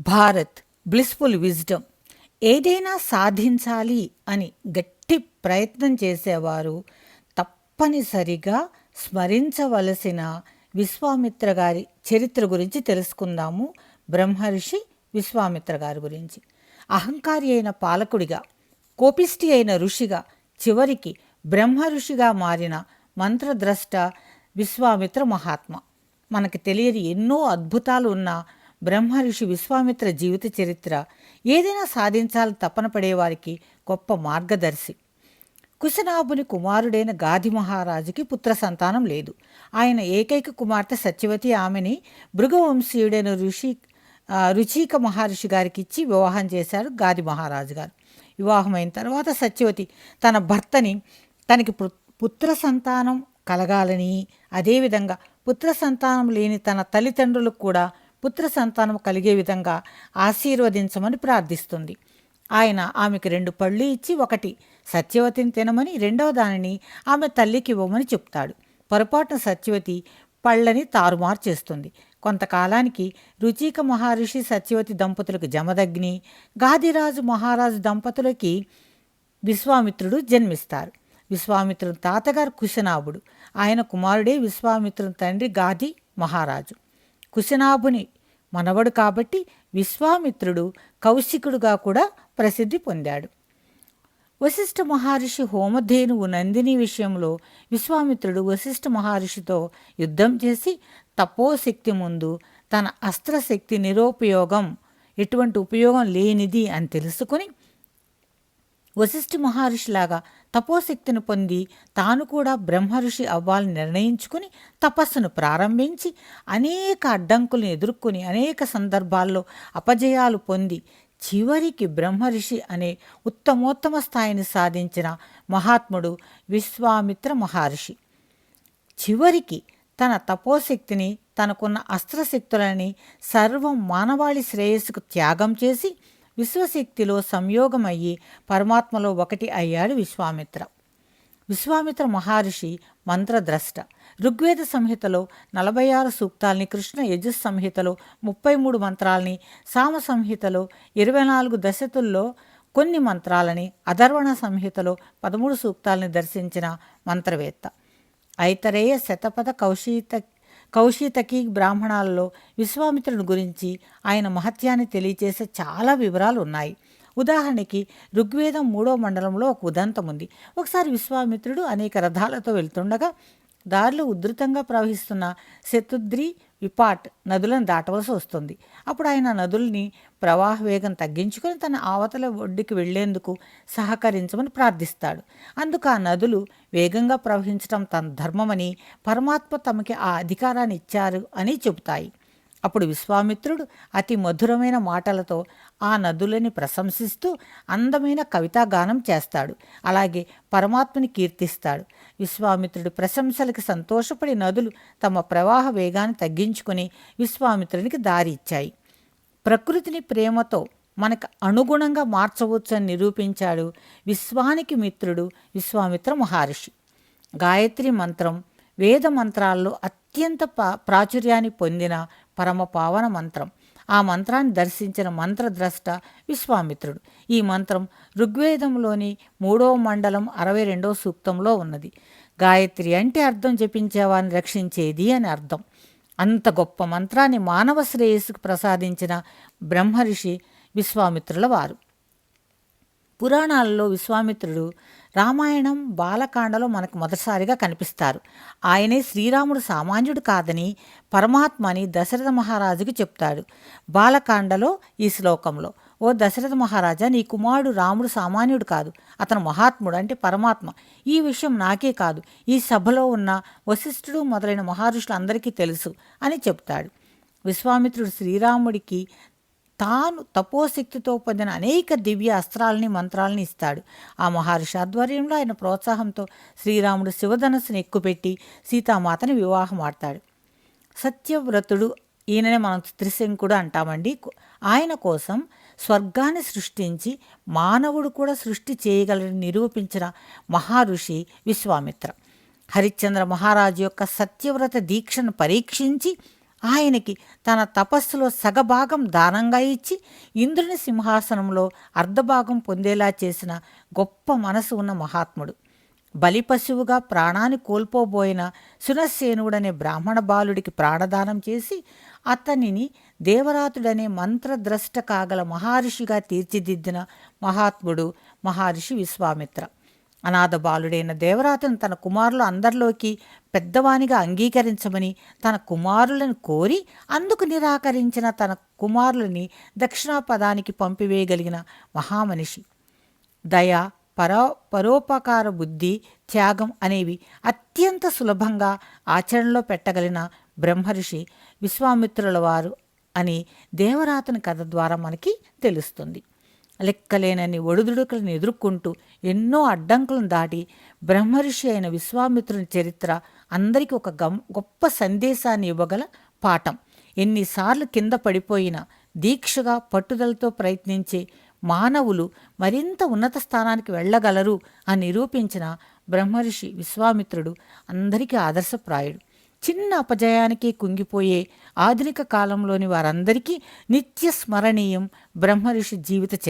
Bharat blissful wisdom ఏదైనా సాధించాలి అని గట్టి ప్రయత్నం చేసేవారు తప్పనిసరిగా స్మరించవలసిన విశ్వామిత్ర గారి చరిత్ర గురించి తెలుసుకుందాము. బ్రహ్మర్షి విశ్వామిత్ర గారి గురించి. అహంకారి అయిన పాలకుడిగా కోపిష్టి అయిన ఋషిగా చివరికి బ్రహ్మఋషిగా మారిన మంత్రద్రష్ట విశ్వామిత్ర మహాత్మ. మనకు తెలియని ఎన్నో అద్భుతాలు ఉన్న బ్రహ్మ ఋషి విశ్వామిత్ర జీవిత చరిత్ర ఏదైనా సాధించాలని తపన పడేవారికి గొప్ప మార్గదర్శి. కుశనాభుని కుమారుడైన గాది మహారాజుకి పుత్ర సంతానం లేదు. ఆయన ఏకైక కుమార్తె సత్యవతి ఆమెని భృగవంశీయుడైన ఋషి రుచిక మహర్షి గారికి ఇచ్చి వివాహం చేశారు గాది మహారాజు గారు. వివాహమైన తర్వాత సత్యవతి తన భర్తని తనకి పు- పుత్ర సంతానం కలగాలని అదేవిధంగా పుత్ర సంతానం లేని తన తల్లిదండ్రులకు కూడా పుత్ర సంతానం కలిగే విధంగా ఆశీర్వదించమని ప్రార్థిస్తుంది. ఆయన ఆమెకు రెండు పళ్ళు ఇచ్చి ఒకటి సత్యవతిని తినమని రెండవ దానిని ఆమె తల్లికి ఇవ్వమని చెప్తాడు. పొరపాటున సత్యవతి పళ్ళని తారుమారు చేస్తుంది. కొంతకాలానికి రుచిక మహర్షి సత్యవతి దంపతులకు జమదగ్ని గాదిరాజు మహారాజు దంపతులకి విశ్వామిత్రుడు జన్మిస్తారు. విశ్వామిత్రుని తాతగారు కుశనాభుడు. ఆయన కుమారుడే విశ్వామిత్రుని తండ్రి గాది మహారాజు. కుశనాభుని మనవడు కాబట్టి విశ్వామిత్రుడు కౌశికుడుగా కూడా ప్రసిద్ధి పొందాడు. వశిష్ఠ మహర్షి హోమధేనువు నందిని విషయంలో విశ్వామిత్రుడు వశిష్ఠ మహర్షితో యుద్ధం చేసి తపోశక్తి ముందు తన అస్త్రశక్తి నిరుపయోగం ఎటువంటి ఉపయోగం లేనిది అని తెలుసుకుని వశిష్ఠ మహర్షిలాగా తపోశక్తిని పొంది తాను కూడా బ్రహ్మఋషి అవ్వాలని నిర్ణయించుకుని తపస్సును ప్రారంభించి అనేక అడ్డంకులను ఎదుర్కొని అనేక సందర్భాల్లో అపజయాలు పొంది చివరికి బ్రహ్మర్షి అనే ఉత్తమోత్తమ స్థాయిని సాధించిన మహాత్ముడు విశ్వామిత్ర మహర్షి. చివరికి తన తపోశక్తిని తనకున్న అస్త్రశక్తులని సర్వం మానవాళి శ్రేయస్సుకు త్యాగం చేసి విశ్వశక్తిలో సంయోగమయ్యి పరమాత్మలో ఒకటి అయ్యాడు విశ్వామిత్ర. విశ్వామిత్ర మహర్షి మంత్రద్రష్ట. ఋగ్వేద సంహితలో నలభై ఆరు సూక్తాల్ని కృష్ణ యజుస్ సంహితలో ముప్పై మూడు మంత్రాలని సామ సంహితలో ఇరవై నాలుగు దశతుల్లో కొన్ని మంత్రాలని అధర్వణ సంహితలో పదమూడు సూక్తాలని దర్శించిన మంత్రవేత్త. ఐతరేయ శతపథ కౌశీత కౌశీతకి బ్రాహ్మణాలలో విశ్వామిత్రుని గురించి ఆయన మహత్యాన్ని తెలియచేసే చాలా వివరాలు ఉన్నాయి ఉదాహరణకి ఋగ్వేదం మూడో మండలంలో ఒక ఉదంతం ఉంది ఒకసారి విశ్వామిత్రుడు అనేక రథాలతో వెళ్తుండగా దారులు ఉధృతంగా ప్రవహిస్తున్న శతుద్రి విపాట్ నదులను దాటవలసి వస్తుంది. అప్పుడు ఆయన నదుల్ని ప్రవాహ వేగం తగ్గించుకొని తన ఆవతల ఒడ్డుకి వెళ్ళేందుకు సహకరించమని ప్రార్థిస్తాడు. అందుకు ఆ నదులు వేగంగా ప్రవహించడం తన ధర్మమని పరమాత్మ తమకి ఆ అధికారాన్ని ఇచ్చారు అని చెబుతాయి. అప్పుడు విశ్వామిత్రుడు అతి మధురమైన మాటలతో ఆ నదులని ప్రశంసిస్తూ అందమైన కవితాగానం చేస్తాడు. అలాగే పరమాత్మని కీర్తిస్తాడు. విశ్వామిత్రుడి ప్రశంసలకి సంతోషపడి నదులు తమ ప్రవాహ వేగాన్ని తగ్గించుకొని విశ్వామిత్రునికి దారి ఇచ్చాయి ప్రకృతిని ప్రేమతో మనకు అనుగుణంగా మార్చవచ్చు అని నిరూపించాడు విశ్వానికి మిత్రుడు విశ్వామిత్ర మహర్షి. గాయత్రి మంత్రం వేద మంత్రాల్లో అత్యంత ప్రాచుర్యాన్ని పొందిన పరమ పావన మంత్రం. ఆ మంత్రాన్ని దర్శించిన మంత్రద్రష్ట విశ్వామిత్రుడు. ఈ మంత్రం ఋగ్వేదంలోని మూడవ మండలం అరవై రెండవ సూక్తంలో ఉన్నది. గాయత్రి అంటే అర్థం జపించేవారిని రక్షించేది అని అర్థం. అంత గొప్ప మంత్రాన్ని మానవ శ్రేయస్సుకు ప్రసాదించిన బ్రహ్మర్షి విశ్వామిత్రుల వారు. పురాణాలలో విశ్వామిత్రుడు రామాయణం బాలకాండలో మనకు మొదటిసారిగా కనిపిస్తారు. ఆయనే శ్రీరాముడు సామాన్యుడు కాదని పరమాత్మ అని దశరథ మహారాజుకి చెప్తాడు. బాలకాండలో ఈ శ్లోకంలో ఓ దశరథ మహారాజా నీ కుమారుడు రాముడు సామాన్యుడు కాదు. అతను మహాత్ముడు అంటే పరమాత్మ. ఈ విషయం నాకే కాదు. ఈ సభలో ఉన్న వశిష్ఠుడు మొదలైన మహర్షులందరికీ తెలుసు అని చెప్తాడు. విశ్వామిత్రుడు శ్రీరాముడికి తాను తపోశక్తితో పొందిన అనేక దివ్య అస్త్రాలని మంత్రాలని ఇస్తాడు. ఆ మహర్షి ఆధ్వర్యంలో ఆయన ప్రోత్సాహంతో శ్రీరాముడు శివధనస్సును ఎక్కుపెట్టి సీతామాతని వివాహం ఆడతాడు. సత్యవ్రతుడు ఈయననే మనం త్రిశంకుడు అంటామండి. ఆయన కోసం స్వర్గాన్ని సృష్టించి మానవుడు కూడా సృష్టి చేయగలని నిరూపించిన మహారుషి విశ్వామిత్ర. హరిశ్చంద్ర మహారాజు యొక్క సత్యవ్రత దీక్షను పరీక్షించి ఆయనకి తన తపస్సులో సగభాగం దానంగా ఇచ్చి ఇంద్రుని సింహాసనంలో అర్ధభాగం పొందేలా చేసిన గొప్ప మనసు ఉన్న మహాత్ముడు. బలిపశువుగా ప్రాణాన్ని కోల్పోబోయిన సునస్సేనుడనే బ్రాహ్మణ బాలుడికి ప్రాణదానం చేసి అతనిని దేవరాతుడనే మంత్రద్రష్ట కాగల మహర్షిగా తీర్చిదిద్దిన మహాత్ముడు మహర్షి విశ్వామిత్ర. అనాథ బాలుడైన దేవరాతను తన కుమారులు అందరిలోకి పెద్దవానిగా అంగీకరించమని తన కుమారులను కోరి అందుకు నిరాకరించిన తన కుమారులని దక్షిణాపదానికి పంపివేయగలిగిన మహామనిషి. దయ పరో పరోపకార బుద్ధి త్యాగం అనేవి అత్యంత సులభంగా ఆచరణలో పెట్టగలిగిన బ్రహ్మర్షి విశ్వామిత్రుల వారు అని దేవరాతని కథ ద్వారా మనకి తెలుస్తుంది. లెక్కలేనని ఒడిదుడుకులను ఎదుర్కొంటూ ఎన్నో అడ్డంకులను దాటి బ్రహ్మర్షి అయిన విశ్వామిత్రుని చరిత్ర అందరికీ ఒక గం గొప్ప సందేశాన్ని ఇవ్వగల పాఠం. ఎన్నిసార్లు కింద పడిపోయినా దీక్షగా పట్టుదలతో ప్రయత్నించే మానవులు మరింత ఉన్నత స్థానానికి వెళ్ళగలరు అని నిరూపించిన బ్రహ్మర్షి విశ్వామిత్రుడు అందరికీ ఆదర్శప్రాయుడు. చిన్న అపజయానికి కుంగిపోయే ఆధునిక కాలంలోని వారందరికీ నిత్య స్మరణీయం బ్రహ్మర్షి జీవిత చరిత్ర.